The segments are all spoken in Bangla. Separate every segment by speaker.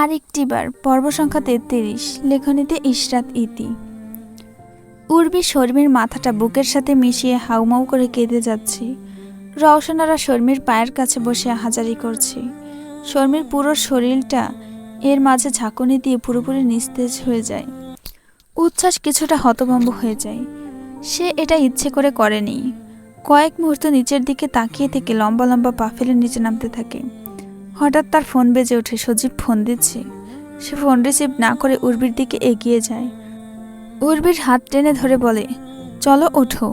Speaker 1: আরেকটিবার পর্ব সংখ্যা তেত্রিশ, লেখনীতে ইশরাত ইতি। উর্বি শর্মির মাথাটা বুকের সাথে মিশিয়ে হাউমাউ করে কেঁদে যাচ্ছে। রওশনারা শর্মির পায়ের কাছে বসে হাজারি করছে। শর্মির পুরো শরীরটা এর মাঝে ঝাঁকুনি দিয়ে পুরোপুরি নিস্তেজ হয়ে যায়। উচ্ছ্বাস কিছুটা হতভম্ব হয়ে যায়। সে এটা ইচ্ছে করে করেনি। কয়েক মুহূর্ত নিচের দিকে তাকিয়ে থেকে লম্বা লম্বা পা ফেলে নিচে নামতে থাকে। হঠাৎ তার ফোন বেজে ওঠে, সজীব ফোন দিচ্ছে। সে ফোন রিসিভ না করে উর্বির দিকে এগিয়ে যায়। উর্বির হাত টেনে ধরে বলে, চলো ওঠো।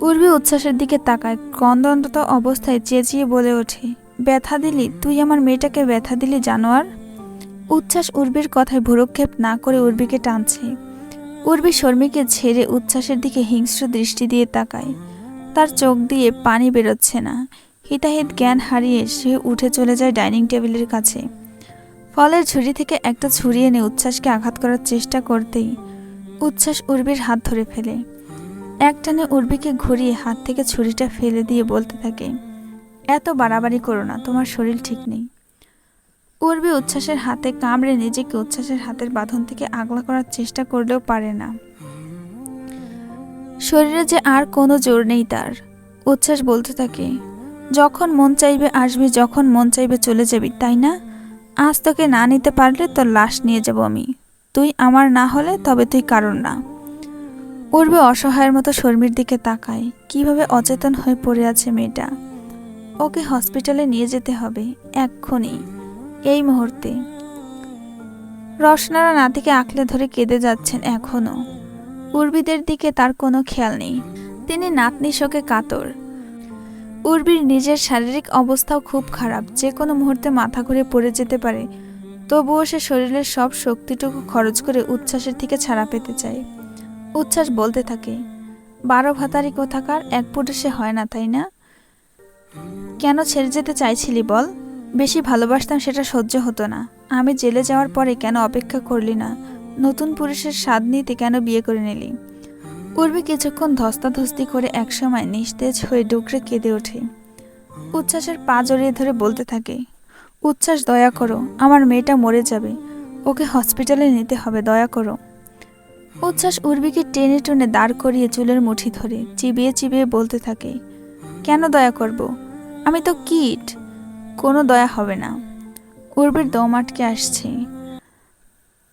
Speaker 1: উর্বি উচ্ছ্বাসের দিকে তাকায় কন্দন্ত অবস্থায় চেঁচিয়ে বলে ওঠে, ব্যথা দিলি? তুই আমার মেয়েটাকে ব্যথা দিলি, জানোয়ার? উচ্ছ্বাস উর্বির কথায় ভুরক্ষেপ না করে উর্বিকে টানছে। উর্বি শর্মিকে ছেড়ে উচ্ছ্বাসের দিকে হিংস্র দৃষ্টি দিয়ে তাকায়। তার চোখ দিয়ে পানি বেরোচ্ছে না। হিতাহিত জ্ঞান হারিয়ে সে উঠে চলে যায় ডাইনিং টেবিলের কাছে। ফলের ঝুড়ি থেকে একটা ছুরি এনে উচ্ছ্বাসকে আঘাত করার চেষ্টা করতেই উচ্ছ্বাস উর্বির হাত ধরে ফেলে। একটানে উর্বিকে ঘুরিয়ে হাত থেকে ছুরিটা ফেলে দিয়ে বলতে থাকে, এত বাড়াবাড়ি করো না, তোমার শরীর ঠিক নেই। উর্বি উচ্ছ্বাসের হাতে কামড়ে নিজেকে উচ্ছ্বাসের হাতের বাঁধন থেকে আগলা করার চেষ্টা করলেও পারে না। শরীরে যে আর কোনো জোর নেই তার। উচ্ছ্বাস বলতে থাকে যখন মন চাইবে আসবি, যখন মন চাইবে চলে যাবি, তাই না? আজ তোকে না নিতে পারলে তোর লাশ নিয়ে যাব আমি। তুই আমার না হলে তবে তুই কারণ না। উর্বে অসহায়ের মতো শর্মির দিকে তাকায়। কীভাবে অচেতন হয়ে পড়ে আছে মেয়েটা? ওকে হসপিটালে নিয়ে যেতে হবে, এক্ষুনি। এই মুহূর্তে। রসনারা নাতিকে আঁকলে ধরে কেঁদে যাচ্ছেন এখনও উর্বিদের দিকে তার কোনো খেয়াল নেই। তিনি নাতনি শোকে কাতর। উর্বির নিজের শারীরিক অবস্থাও খুব খারাপ। যে কোনো মুহূর্তে মাথা ঘুরে পড়ে যেতে পারে। তবুও সে শরীরের সব শক্তিটুকু খরচ করে উচ্ছ্বাসের থেকে ছাড়া পেতে চায়। উচ্ছ্বাস বলতে থাকে, বারো ভাতারি কোথাকার, এক ফুটে সে হয় না, তাই না? কেন ছেড়ে যেতে চাইছিলি বল? বেশি ভালোবাসতাম সেটা সহ্য হতো না। আমি জেলে যাওয়ার পরে কেন অপেক্ষা করলি না? নতুন পুরুষের স্বাদ নিতে কেন বিয়ে করে নিলি? উর্বি কিছুক্ষণ ধস্তাধস্তি করে একসময় নিস্তেজ হয়ে ডুকরে কেঁদে ওঠে। উচ্ছ্বাসের পা জড়িয়ে ধরে বলতে থাকে, উচ্ছ্বাস দয়া করো, আমার মেয়েটা মরে যাবে। ওকে হসপিটালে নিতে হবে, দয়া করো। উচ্ছ্বাস উর্বিকে টেনে টেনে দাঁড় করিয়ে চুলের মুঠি ধরে চিবিয়ে চিবিয়ে বলতে থাকে, কেন দয়া করব? আমি তো কিট। কোনো দয়া হবে না। উর্বির দম আটকে আসছে।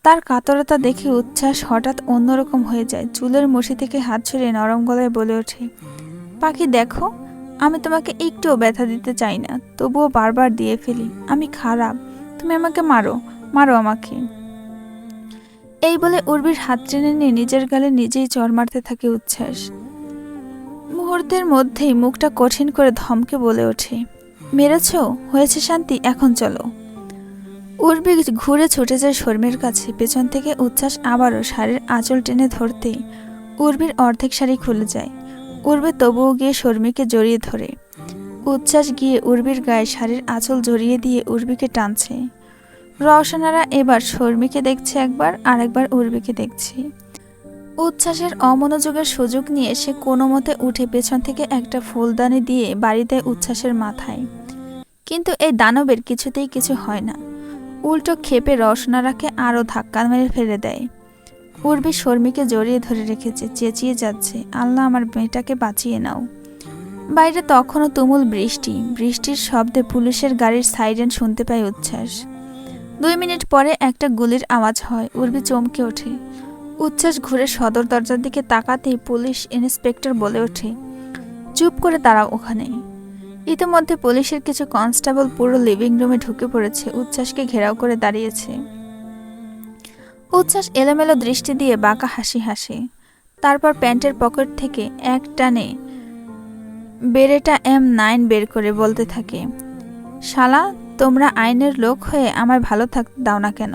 Speaker 1: তার কাতরতা দেখে উচ্ছ্বাস হঠাৎ অন্যরকম হয়ে যায়। চুলের মুঠি থেকে হাত ছড়িয়ে নরম গলায় বলে ওঠে, পাখি, দেখো, আমি তোমাকে একটুও ব্যথা দিতে চাই না, তবুও বারবার দিয়ে ফেলি। আমি খারাপ, তুমি আমাকে মারো মারো আমাকে। এই বলে উর্বির হাত টেনে নিয়ে নিজের গালে নিজেই চর মারতে থাকে উচ্ছ্বাস। মুহূর্তের মধ্যেই মুখটা কঠিন করে ধমকে বলে ওঠে, মেরেছ? হয়েছে শান্তি? এখন চলো। উর্বি ঘুরে ছুটে যায় শর্মির কাছে। পেছন থেকে উচ্ছ্বাস আবারও শাড়ির আঁচল টেনে ধরতেই উর্বির অর্ধেক শাড়ি খুলে যায়। উর্বে তবুও গিয়ে শর্মিকে জড়িয়ে ধরে। উচ্ছ্বাস গিয়ে উর্বির গায়ে শাড়ির আঁচল জড়িয়ে দিয়ে উর্বিকে টানছে। রওশনারা এবার শর্মিকে দেখছে একবার আর একবার উর্বিকে দেখছে। উচ্ছ্বাসের অমনোযোগের সুযোগ নিয়ে সে কোনো মতে উঠে পেছন থেকে একটা ফুলদানি দিয়ে বাড়ি দেয় উচ্ছ্বাসের মাথায়। কিন্তু এই দানবের কিছুতেই কিছু হয় না। উল্টো ক্ষেপে রসনারাকে আরও ধাক্কা মেরে ফেলে দেয়। উর্বি শর্মিকে জড়িয়ে ধরে রেখেছে, চেঁচিয়ে যাচ্ছে, আল্লাহ আমার মেয়েটাকে বাঁচিয়ে নাও। বাইরে তখনও তুমুল বৃষ্টি, বৃষ্টির শব্দে পুলিশের গাড়ির সাইরেন শুনতে পায় উচ্ছ্বাস। দুই মিনিট পরে একটা গুলির আওয়াজ হয়, উর্বি চমকে ওঠে। উচ্ছ্বাস ঘুরে সদর দরজার দিকে তাকাতেই পুলিশ ইন্সপেক্টর বলে ওঠে, চুপ করে দাঁড়াও ওখানে। ইতিমধ্যে পুলিশের কিছু কনস্টেবল পুরো লিভিং রুমে ঢুকে পড়েছে, উচ্ছ্বাসকে ঘেরাও করে দাঁড়িয়েছে। উচ্ছ্বাস এলোমেলো দৃষ্টি দিয়ে বাঁকা হাসি হাসে। তারপর প্যান্টের পকেট থেকে এক টানে বেরেটা এম নাইন বের করে বলতে থাকে, শালা, তোমরা আইনের লোক হয়ে আমার ভালো থাক, দাও না কেন?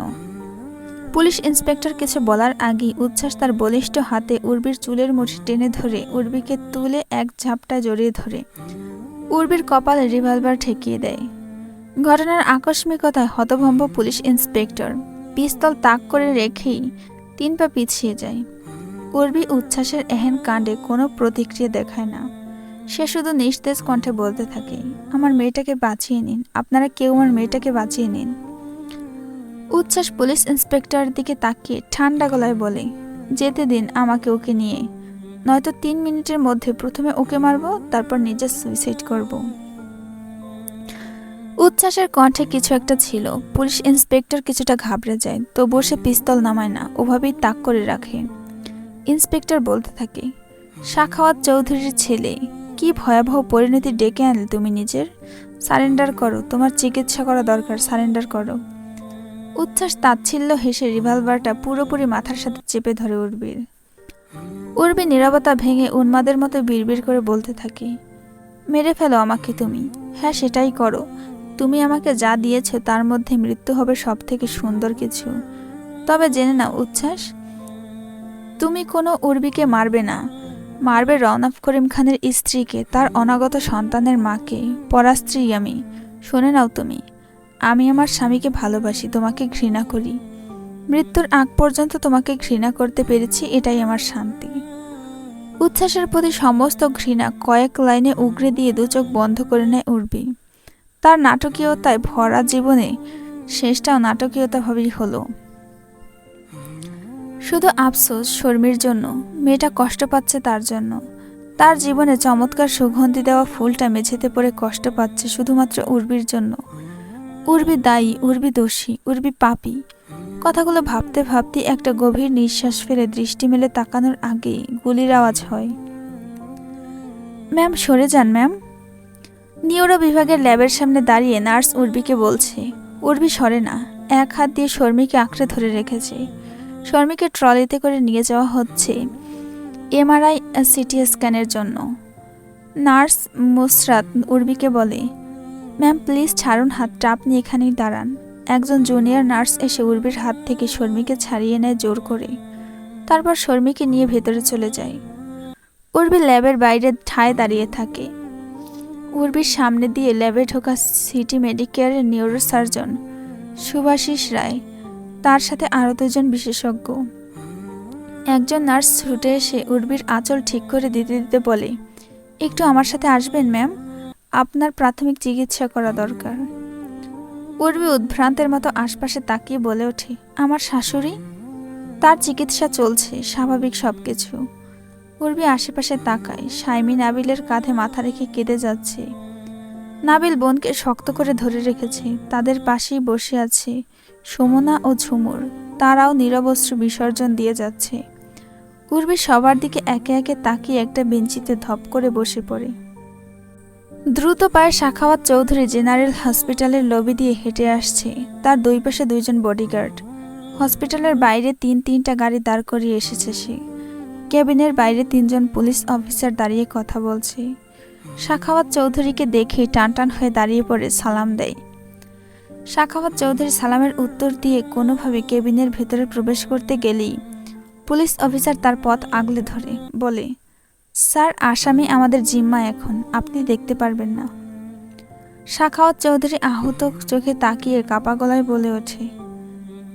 Speaker 1: পুলিশ ইন্সপেক্টর কিছু বলার আগেই উচ্ছ্বাস তার বলিষ্ঠ হাতে উর্বির চুলের মুঠি টেনে ধরে উর্বিকে তুলে এক ঝাপটায় জড়িয়ে ধরে। উর্বির কপালে রিভলভার ঠেকিয়ে দেয়। ঘটনার আকস্মিকতায় হতভম্ব পুলিশ ইন্সপেক্টর পিস্তল তাক করে রেখেই তিন পা পিছিয়ে যায়। উর্বি উচ্ছ্বাসের এহেন কাণ্ডে কোনো প্রতিক্রিয়া দেখায় না। সে শুধু নিস্তেজ কণ্ঠে বলতে থাকে, আমার মেয়েটাকে বাঁচিয়ে নিন। আপনারা কেউ আমার মেয়েটাকে বাঁচিয়ে নিন। উচ্ছ্বাস পুলিশ ইন্সপেক্টরের দিকে তাকিয়ে ঠান্ডা গলায় বলে, যেতে দিন আমাকে ওকে নিয়ে। নয়তো তিন মিনিটের মধ্যে প্রথমে ওকে মারবো, তারপর নিজে সুইসাইড করব। উচ্ছ্বাসের কণ্ঠে কিছু একটা ছিল। পুলিশ ইন্সপেক্টর কিছুটা ঘাবড়ে যায়, তবুও সে পিস্তল নামায় না, ওভাবেই তাক করে রাখে। ইন্সপেক্টর বলতে থাকে, শাখাওয়াত চৌধুরীর ছেলে, কি ভয়াবহ পরিণতি ডেকে আনলে তুমি নিজের? সারেন্ডার করো, তোমার চিকিৎসা করা দরকার সারেন্ডার করো। উচ্ছ্বাস তাচ্ছিল্য হেসে রিভলভারটা পুরোপুরি মাথার সাথে চেপে ধরে উর্বির উর্বি নীরবতা ভেঙে উন্মাদের মতো বিড়বিড় করে বলতে থাকে, মেরে ফেলো আমাকে তুমি। হ্যাঁ সেটাই করো। তুমি আমাকে যা দিয়েছ তার মধ্যে মৃত্যু হবে সব থেকে সুন্দর কিছু। তবে জেনে নাও, উচ্ছ্বাস, তুমি কোনো উর্বিকে মারবে না। মারবে রওনাফ করিম খানের স্ত্রীকে, তার অনাগত সন্তানের মাকে। পরাস্ত্রী আমি। শুনে নাও তুমি, আমি আমার স্বামীকে ভালোবাসি, তোমাকে ঘৃণা করি। মৃত্যুর আগ পর্যন্ত তোমাকে ঘৃণা করতে পেরেছি, এটাই আমার শান্তি। উচ্ছ্বাসের প্রতি সমস্ত ঘৃণা কয়েক লাইনে উগরে দিয়ে দু চোখ বন্ধ করে নেয় উর্বি। তার নাটকীয়তায় ভরা জীবনে শেষটাও নাটকীয়তাভাবেই হলো। শুধু আফসোস শর্মির জন্য, মেয়েটা কষ্ট পাচ্ছে তার জন্য। তার জীবনে চমৎকার সুগন্ধি দেওয়া ফুলটা মেঝেতে পড়ে কষ্ট পাচ্ছে শুধুমাত্র উর্বির জন্য। উর্বি দায়ী, উর্বি দোষী, উর্বি পাপী। কথাগুলো ভাবতে ভাবতে একটা গভীর নিঃশ্বাস ফেলে দৃষ্টি মেলে তাকানোর আগেই গুলির আওয়াজ হয়। ম্যাম, সরে যান, ম্যাম। নিউরো বিভাগের ল্যাবের সামনে দাঁড়িয়ে নার্স উর্বিকে বলছে। উর্বি সরে না, এক হাত দিয়ে শর্মিকে আঁকড়ে ধরে রেখেছে। শর্মিকে ট্রলিতে করে নিয়ে যাওয়া হচ্ছে এমআরআই সিটি স্ক্যানের জন্য। নার্স মুসরাত উর্বিকে বলে, ম্যাম, প্লিজ ছাড়ুন হাতটা, আপনি এখানেই দাঁড়ান। একজন জুনিয়র নার্স এসে উর্বির হাত থেকে শর্মিকে ছাড়িয়ে নেয় জোর করে। তারপর শর্মিকে নিয়ে ভেতরে চলে যায়। উর্বি ল্যাবের বাইরে ঠায় দাঁড়িয়ে থাকে। উর্বির সামনে দিয়ে ল্যাবে ঢোকা সিটি মেডিকেয়ারের নিউরোসার্জন সুভাষিস রায়। তার সাথে আরও দুজন বিশেষজ্ঞ। একজন নার্স ছুটে এসে উর্বির আঁচল ঠিক করে দিতে দিতে বলে, একটু আমার সাথে আসবেন, ম্যাম? আপনার প্রাথমিক চিকিৎসা করা দরকার। উর্বি উদ্ভ্রান্তের মতো আশপাশে তাকিয়ে বলে ওঠে আমার শাশুড়ি? তার চিকিৎসা চলছে, স্বাভাবিক সব কিছু উর্বি আশেপাশে তাকায় সাইমি নাবিলের কাঁধে মাথা রেখে কেঁদে যাচ্ছে। নাবিল বোনকে শক্ত করে ধরে রেখেছে, তাদের পাশেই বসে আছে সুমনা ও ঝুমুর, তারাও নিরবস্ত্র বিসর্জন দিয়ে যাচ্ছে। উর্বি সবার দিকে একে একে তাকিয়ে একটা বেঞ্চিতে ধপ করে বসে পড়ে। দ্রুত পায়ে শাখাওয়াত চৌধুরী জেনারেল হসপিটালের লবি দিয়ে হেঁটে আসছে। তার দুই পাশে দুইজন বডিগার্ড। হসপিটালের বাইরে তিন তিনটা গাড়ি দাঁড় করিয়ে এসেছে সে। কেবিনের বাইরে তিনজন পুলিশ অফিসার দাঁড়িয়ে কথা বলছে। শাখাওয়াত চৌধুরীকে দেখে টান টান হয়ে দাঁড়িয়ে পড়ে, সালাম দেয়। শাখাওয়াত চৌধুরী সালামের উত্তর দিয়ে কোনোভাবে কেবিনের ভেতরে প্রবেশ করতে গেলেই পুলিশ অফিসার তার পথ আগলে ধরে, বলে স্যার, আসামি আমাদের জিম্মা এখন। আপনি দেখতে পারবেন না। শাখাওয়াত চৌধুরী আহত চোখে তাকিয়ে কাপা গলায় বলে ওঠে,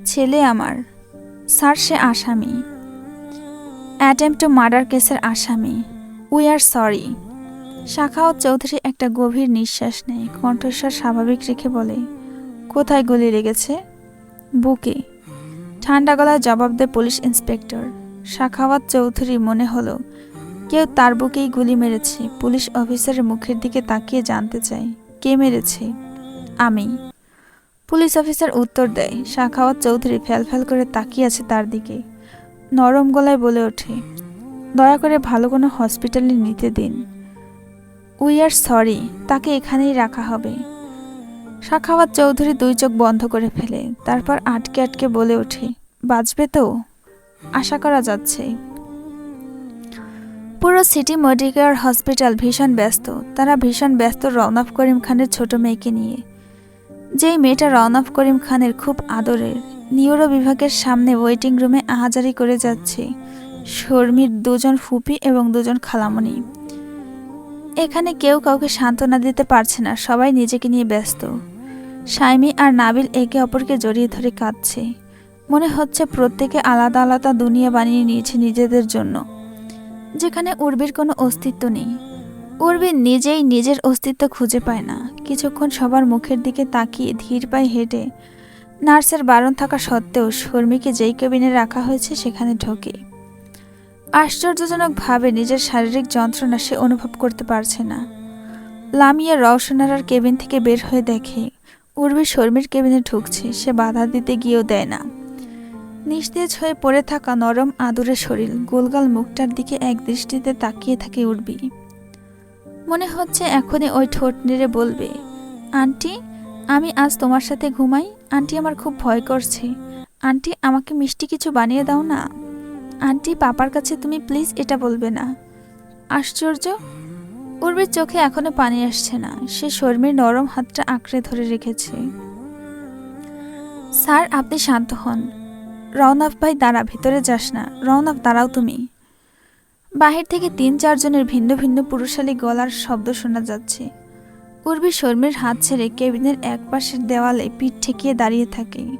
Speaker 1: ছেলে আমার, স্যার সে আসামি। অ্যাটেম্প টু মার্ডার কেসের আসামি। We are sorry. Shakhawat Chowdhury একটা গভীর নিঃশ্বাস নেয়, কণ্ঠস্বর স্বাভাবিক রেখে বলে, কোথায় গুলি লেগেছে? বুকে। ঠান্ডা গলায় জবাব দেয় পুলিশ ইন্সপেক্টর। শাখাওয়াত চৌধুরী মনে হলো কেউ তার বুকেই গুলি মেরেছে। পুলিশ অফিসারের মুখের দিকে তাকিয়ে জানতে চাই কে মেরেছে? আমি। পুলিশ অফিসার উত্তর দেয় শাখাওয়াত চৌধুরী ফ্যাল করে তাকিয়ে আছে তার দিকে। নরম গলায় বলে ওঠে, দয়া করে ভালো কোনো হসপিটালে নিতে দিন। উই আর সরি, তাকে এখানেই রাখা হবে। শাখাওয়াত চৌধুরী দুই চোখ বন্ধ করে ফেলে, তারপর আটকে আটকে বলে ওঠে, বাঁচবে তো? আশা করা যাচ্ছে। পুরো সিটি মেডিকেয়ার হসপিটাল ভীষণ ব্যস্ত। তারা ভীষণ ব্যস্ত রওনাফ করিম খানের ছোট মেয়েকে নিয়ে। যেই মেয়েটা রওনাফ করিম খানের খুব আদরের, নিউরো বিভাগের সামনে ওয়েটিং রুমে আহাজারি করে যাচ্ছে। শর্মির দুজন ফুপি এবং দুজন খালামণি। এখানে কেউ কাউকে সান্ত্বনা দিতে পারছে না, সবাই নিজেকে নিয়ে ব্যস্ত। সাইমি আর নাবিল একে অপরকে জড়িয়ে ধরে কাঁদছে। মনে হচ্ছে প্রত্যেকে আলাদা আলাদা দুনিয়া বানিয়ে নিয়েছে নিজেদের জন্য। যেখানে উর্বির কোনো অস্তিত্ব নেই। উর্বি নিজেই নিজের অস্তিত্ব খুঁজে পায় না। কিছুক্ষণ সবার মুখের দিকে তাকিয়ে ধীর পায়ে হেঁটে নার্সের বারণ থাকা সত্ত্বেও শর্মীকে যেই কেবিনে রাখা হয়েছে সেখানে ঢোকে। আশ্চর্যজনকভাবে নিজের শারীরিক যন্ত্রণা সে অনুভব করতে পারছে না। লামিয়া রওশনারার কেবিন থেকে বের হয়ে দেখে, উর্বি শর্মীর কেবিনে ঢুকছে, সে বাধা দিতে গিয়েও দেয় না। নিস্তেজ হয়ে পড়ে থাকা নরম আদুরে শরীর গোলগাল মুখটার দিকে এক দৃষ্টিতে তাকিয়ে থাকে উর্বি। মনে হচ্ছে এখনই ওই ঠোঁট নেড়ে বলবে, আন্টি, আমি আজ তোমার সাথে ঘুমাই। আন্টি আমার খুব ভয় করছে। আন্টি, আমাকে মিষ্টি কিছু বানিয়ে দাও না। আন্টি, পাপার কাছে তুমি প্লিজ এটা বলবে না। আশ্চর্য? উর্বির চোখে এখনও পানি আসছে না। সে শর্মীর নরম হাতটা আঁকড়ে ধরে রেখেছে। স্যার, আপনি শান্ত হন। রওনাফ ভাই, দাঁড়া, ভেতরে যাস না। রওনাফ, দাঁড়াও তুমি। বাহির থেকে তিন চারজনের ভিন্ন ভিন্ন পুরুষালী গলার শব্দ শোনা যাচ্ছে। উর্বি শর্মীর হাত ছেড়ে কেবিনের এক পাশের দেওয়ালে পিঠ ঠেকিয়ে দাঁড়িয়ে থাকে।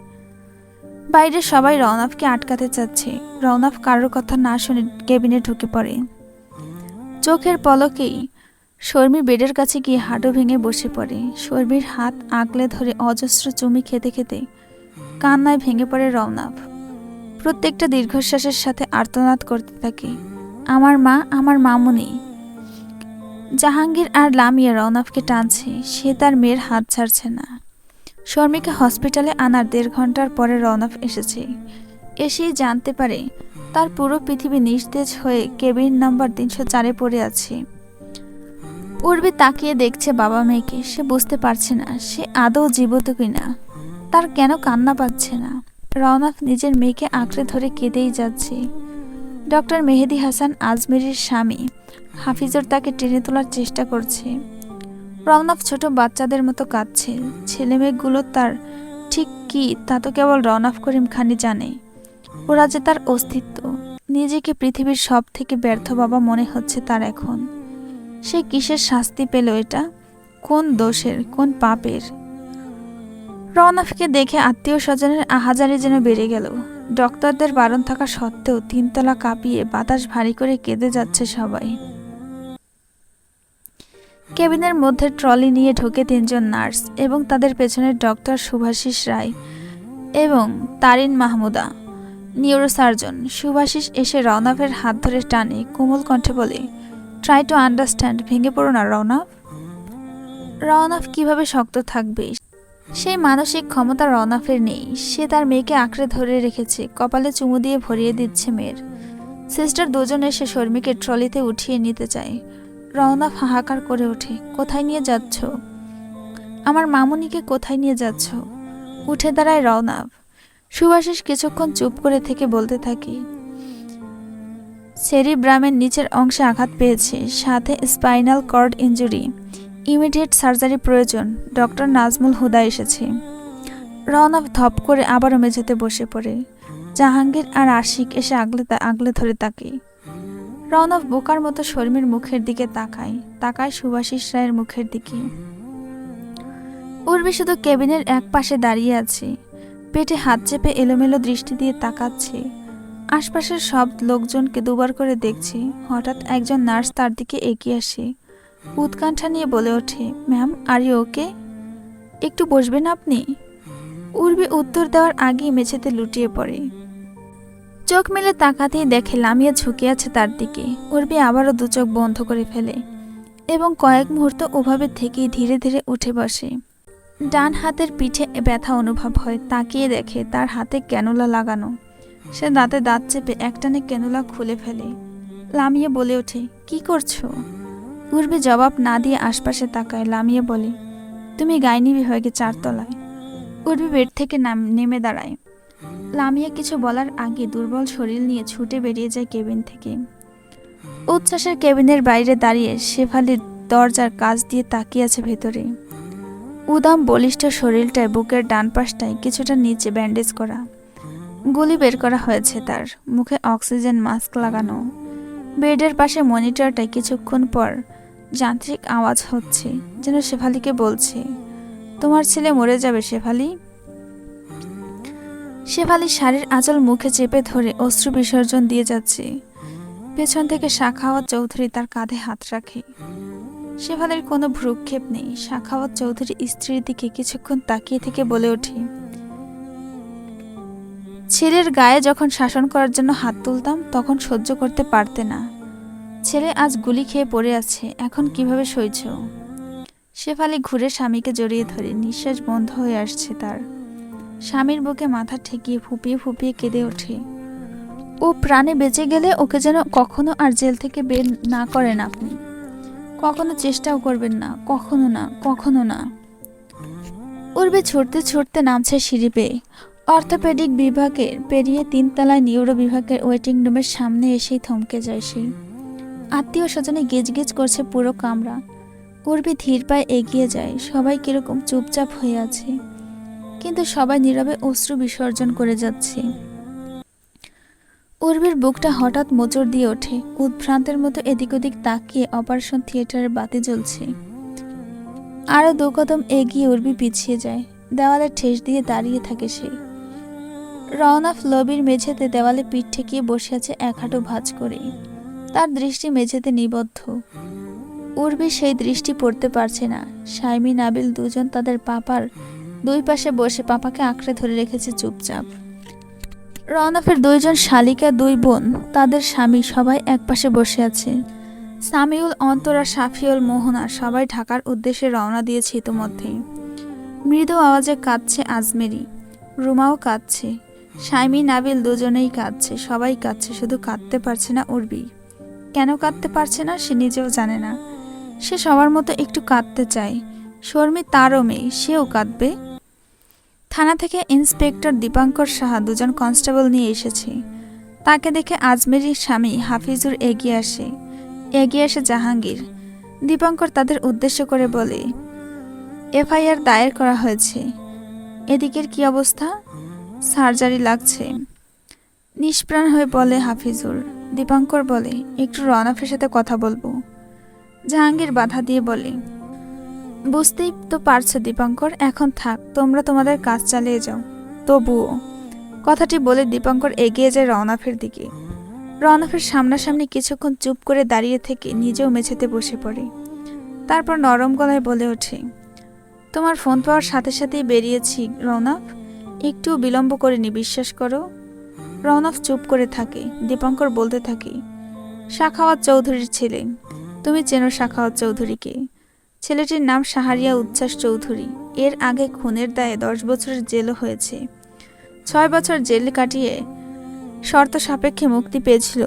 Speaker 1: বাইরে সবাই রওনাফকে আটকাতে চাচ্ছে। রওনাফ কারোর কথা না শুনে কেবিনে ঢুকে পড়ে। চোখের পলকেই শর্মী বেডের কাছে গিয়ে হাঁটু ভেঙে বসে পড়ে। শর্মীর হাত আগলে ধরে অজস্র চুমি খেতে খেতে কান্নায় ভেঙে পড়ে রওনাফ। প্রত্যেকটা দীর্ঘশ্বাসের সাথে আর্তনাদ করতে থাকে। আমার মা আমার মামুনি। জাহাঙ্গীর আর লামিয়া রওনাফকে টানছে, সে তার মেয়ের হাত ছাড়ছে না। শর্মিকে হসপিটালে আনার দেড় ঘণ্টার পরে রওনাফ এসেছে। এসেই জানতে পারে তার পুরো পৃথিবী নিস্তেজ হয়ে কেবিন নাম্বার তিনশো চারে পড়ে আছে। উর্বি তাকিয়ে দেখছে বাবা মেয়েকে, সে বুঝতে পারছে না, সে আদৌ জীবিত কিনা, তার কেন কান্না পাচ্ছে না। রওনাফ নিজের মেয়েকে আঁকড়ে ধরে কেঁদেই যাচ্ছে। ডক্টর মেহেদি হাসান আজমেরির স্বামী। হাফিজর তাকে টেনে তোলার চেষ্টা করছে। রওনাফ ছোট বাচ্চাদের মতো কাঁদছে। ছেলেমেয়েগুলো তার ঠিক কি, তা তো কেবল রওনাফ করিম খানি জানে। ওরা যে তার অস্তিত্ব, নিজেকে পৃথিবীর সব থেকে ব্যর্থ বাবা মনে হচ্ছে তার এখন। সে কিসের শাস্তি পেল এটা? কোন দোষের, কোন পাপের? রওনাফকে দেখে আত্মীয় স্বজনের আহাজারি যেন বেড়ে গেল। ডক্টরদের বারণ থাকা সত্ত্বেও তিনতলা কাঁপিয়ে বাতাস ভারী করে কেঁদে যাচ্ছে সবাই। কেবিনের মধ্যে ট্রলি নিয়ে ঢোকে তিনজন নার্স এবং তাদের পেছনে ডক্টর সুভাষিস রায় এবং তারিন মাহমুদা। নিউরোসার্জন সুভাষিস এসে রওনাফের হাত ধরে টানে কোমল কণ্ঠে বলে ট্রাই টু আন্ডারস্ট্যান্ড ভেঙে পড়ো না রওনাফ। রওনাফ কীভাবে শক্ত থাকবে সেই মানসিক ক্ষমতা রওনাফের নেই। সে তার মেয়েকে আঁকড়ে ধরে রেখেছে, কপালে চুমু দিয়ে ভরিয়ে দিচ্ছে মেয়ের। সিস্টার দুজন এসে শর্মিকে ট্রলিতে উঠিয়ে নিতে চায়। রওনা হাহাকার করে ওঠে, কোথায় নিয়ে যাচ্ছ? আমার মামুনিকে কোথায় নিয়ে যাচ্ছ? উঠে দাঁড়ায় রওনাফ সুভাষিস কিছুক্ষণ চুপ করে থেকে বলতে থাকি, সেরিব্রামের নিচের অংশে আঘাত পেয়েছে, সাথে spinal cord injury immediate surgery প্রয়োজন। ডক্টর নাজমুল হুদা এসেছে। রওনাফ ধপ করে আবারও মেঝেতে বসে পড়ে। জাহাঙ্গীর আর আশিক এসে আগলে আগলে ধরে তাকে। রওনক বোকার মতো শর্মীর মুখের দিকে তাকায়। তাকায় সুভাষিস রায়ের মুখের দিকে। উর্বি শুধু কেবিনের এক পাশে দাঁড়িয়ে আছে। পেটে হাত চেপে এলোমেলো দৃষ্টি দিয়ে তাকাচ্ছে। আশপাশের সব লোকজনকে দুবার করে দেখছে। হঠাৎ একজন নার্স তার দিকে এগিয়ে আসে। উৎকণ্ঠা নিয়ে বলে ওঠে, ম্যাম, আর ওকে? একটু বসবেন আপনি? উর্বি উত্তর দেওয়ার আগেই মেঝেতে লুটিয়ে পড়ে। চোখ মেলে তাকাতেই দেখে লামিয়া ঝুঁকে আছে তার দিকে। উর্বি আবারও দু চোখ বন্ধ করে ফেলে এবং কয়েক মুহূর্ত ওভাবে থেকেই ধীরে ধীরে উঠে বসে। ডান হাতের পিঠে ব্যথা অনুভব হয়, তাকিয়ে দেখে তার হাতে ক্যানুলা লাগানো। সে দাঁতে দাঁত চেপে একটানে ক্যানুলা খুলে ফেলে। লামিয়ে বলে ওঠে, কি করছ? উর্বি জবাব না দিয়ে আশপাশে তাকায়, লামিয়ে বলে, তুমি গাইনি বিভাগে চারতলায়। উর্বি বেড থেকে নাম, নেমে দাঁড়ায়। লামিয়া কিছু বলার আগে দুর্বল শরীর নিয়ে ছুটে বেরিয়ে যায় কেবিন থেকে। উচ্ছ্বাসের কেবিনের বাইরে দাঁড়িয়ে শেফালির দরজার কাজ দিয়ে তাকিয়ে আছে ভেতরে। উদাম বলিষ্ঠ শরীরটায় বুকের ডান পাশটায় কিছুটা নিচে ব্যান্ডেজ করা। গুলি বের করা হয়েছে তার। মুখে অক্সিজেন মাস্ক লাগানো। বেডের পাশে মনিটরটায় কিছুক্ষণ পর যান্ত্রিক আওয়াজ হচ্ছে, যেন শেফালিকে বলছে, তোমার ছেলে মরে যাবে, শেফালি? শেফালি শাড়ির আঁচল মুখে চেপে ধরে অশ্রু বিসর্জন দিয়ে যাচ্ছে। পেছন থেকে শাখাওয়াত চৌধুরী তার কাঁধে হাত রাখে। শেফালির কোনো ভ্রুক্ষেপ নেই। শাখাওয়াত চৌধুরী স্ত্রীর দিকে কিছুক্ষণ তাকিয়ে থেকে বলে ওঠে, ছেলের গায়ে যখন শাসন করার জন্য হাত তুলতাম, তখন সহ্য করতে পারতে না। ছেলে আজ গুলি খেয়ে পড়ে আছে, এখন কীভাবে সইছ? শেফালি ঘুরে স্বামীকে জড়িয়ে ধরে, নিঃশ্বাস বন্ধ হয়ে আসছে তার। স্বামীর বুকে মাথা ঠেকিয়ে ফুপিয়ে ফুপিয়ে কেঁদে ওঠে। ও প্রাণে বেঁচে গেলে ওকে যেন কখনো আর জেল থেকে বের না করেন আপনি। কখনো চেষ্টাও করবেন না, কখনো না কখনো না। উর্বে ছুটতে ছুটতে নামছে সিঁড়ি পেয়ে। অর্থোপেডিক বিভাগের পেরিয়ে তিনতলায় নিউরো বিভাগের ওয়েটিং রুমের সামনে এসেই থমকে যায় সে। আত্মীয় স্বজনে গেজ গেজ করছে পুরো কামরা। উর্বি ধীর পায়ে এগিয়ে যায়, সবাই কীরকম চুপচাপ হয়ে আছে। কিন্তু সবাই নীরবে অশ্রু বিসর্জন করে যাচ্ছে। উর্বির বুকটা হঠাৎ মোচড় দিয়ে ওঠে, উদ্ভ্রান্তের মতো এদিক ওদিক তাকিয়ে অপারেশন থিয়েটারের বাতি জ্বলছে। আরও দু কদম এগিয়ে উর্বি পিছিয়ে যায় দেওয়ালে ঠেস দিয়ে দাঁড়িয়ে থাকে সে। রওনাফ লবির মেঝেতে দেওয়ালে পিঠ ঠেকিয়ে বসে আছে এক হাঁটু ভাঁজ করে তার দৃষ্টি মেঝেতে নিবদ্ধ। উর্বি সেই দৃষ্টি পড়তে পারছে না। সাইমি নাবিল দুজন তাদের পাপার দুই পাশে বসে পাপাকে আঁকড়ে ধরে রেখেছে চুপচাপ। রওনাফের দুইজন শালিকা, দুই বোন, তাদের স্বামী সবাই একপাশে বসে আছে। সামিউল, অন্তরা সাফিউল মোহনা সবাই ঢাকার উদ্দেশ্যে রওনা দিয়েছে ইতোমধ্যেই মৃদু আওয়াজে কাঁদছে আজমেরি। রুমাও কাঁদছে। সাইমি নাবিল দুজনেই কাঁদছে। সবাই কাঁদছে, শুধু কাঁদতে পারছে না উর্বি। কেন কাঁদতে পারছে না সে নিজেও জানে না। সে সবার মতো একটু কাঁদতে চায়। শর্মী তারও মেয়ে, সেও কাঁদবে। থানা থেকে ইন্সপেক্টর দীপাঙ্কর সাহা দুজন কনস্টেবল নিয়ে এসেছে। তাকে দেখে আজমেরির স্বামী হাফিজুর এগিয়ে আসে। এগিয়ে আসে জাহাঙ্গীর। দীপাঙ্কর তাদের উদ্দেশ্য করে বলে, এফআইআর দায়ের করা হয়েছে। এদিকের কি অবস্থা? সার্জারি লাগছে। নিষ্প্রাণ হয়ে বলে হাফিজুর দীপাঙ্কর বলে, একটু রনাফের সাথে কথা বলব। জাহাঙ্গীর বাধা দিয়ে বলে, বুঝতেই তো পারছ দীপাঙ্কর, এখন থাক, তোমরা তোমাদের কাজ চালিয়ে যাও। তবুও। কথাটি বলে দীপাঙ্কর এগিয়ে যায় রওনাফের দিকে। রওনাফের সামনাসামনি কিছুক্ষণ চুপ করে দাঁড়িয়ে থেকে নিজেও মেঝেতে বসে পড়ে। তারপর নরম গলায় বলে ওঠে, তোমার ফোন পাওয়ার সাথে সাথেই বেরিয়েছি রৌনক একটু বিলম্ব করিনি বিশ্বাস করো। রৌনক চুপ করে থাকে, দীপঙ্কর বলতে থাকে, শাখাওয়াত চৌধুরীর ছেলে, তুমি চেনো শাখাওয়াত চৌধুরীকে? ছেলেটির নাম সাহারিয়া উচ্ছ্বাস চৌধুরী, এর আগে খুনের দায়ে দশ বছরের জেলও হয়েছে। ছয় বছর জেল কাটিয়ে শর্ত সাপেক্ষে মুক্তি পেয়েছিল।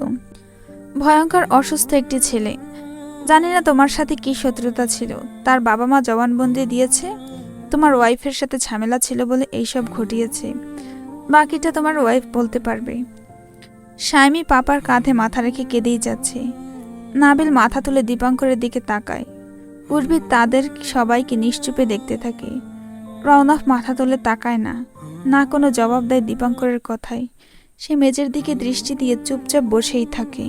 Speaker 1: ভয়ঙ্কর, অসুস্থ একটি ছেলে। জানি না তোমার সাথে কি শত্রুতা ছিল। তার বাবা মা জবানবন্দি দিয়েছে। তোমার ওয়াইফের সাথে ঝামেলা ছিল বলে এইসব ঘটিয়েছে। বাকিটা তোমার ওয়াইফ বলতে পারবে। স্বামী পাপার কাঁধে মাথা রেখে কেঁদেই যাচ্ছে। নাবিল মাথা তুলে দীপাঙ্করের দিকে তাকায়। উর্বি তাদের সবাইকে নিশ্চুপে দেখতে থাকে। রওনাফ মাথা তুলে তাকায় না না কোনো জবাব দেয় দীপাঙ্করের কথায়। সে মেজের দিকে দৃষ্টি দিয়ে চুপচাপ বসেই থাকে।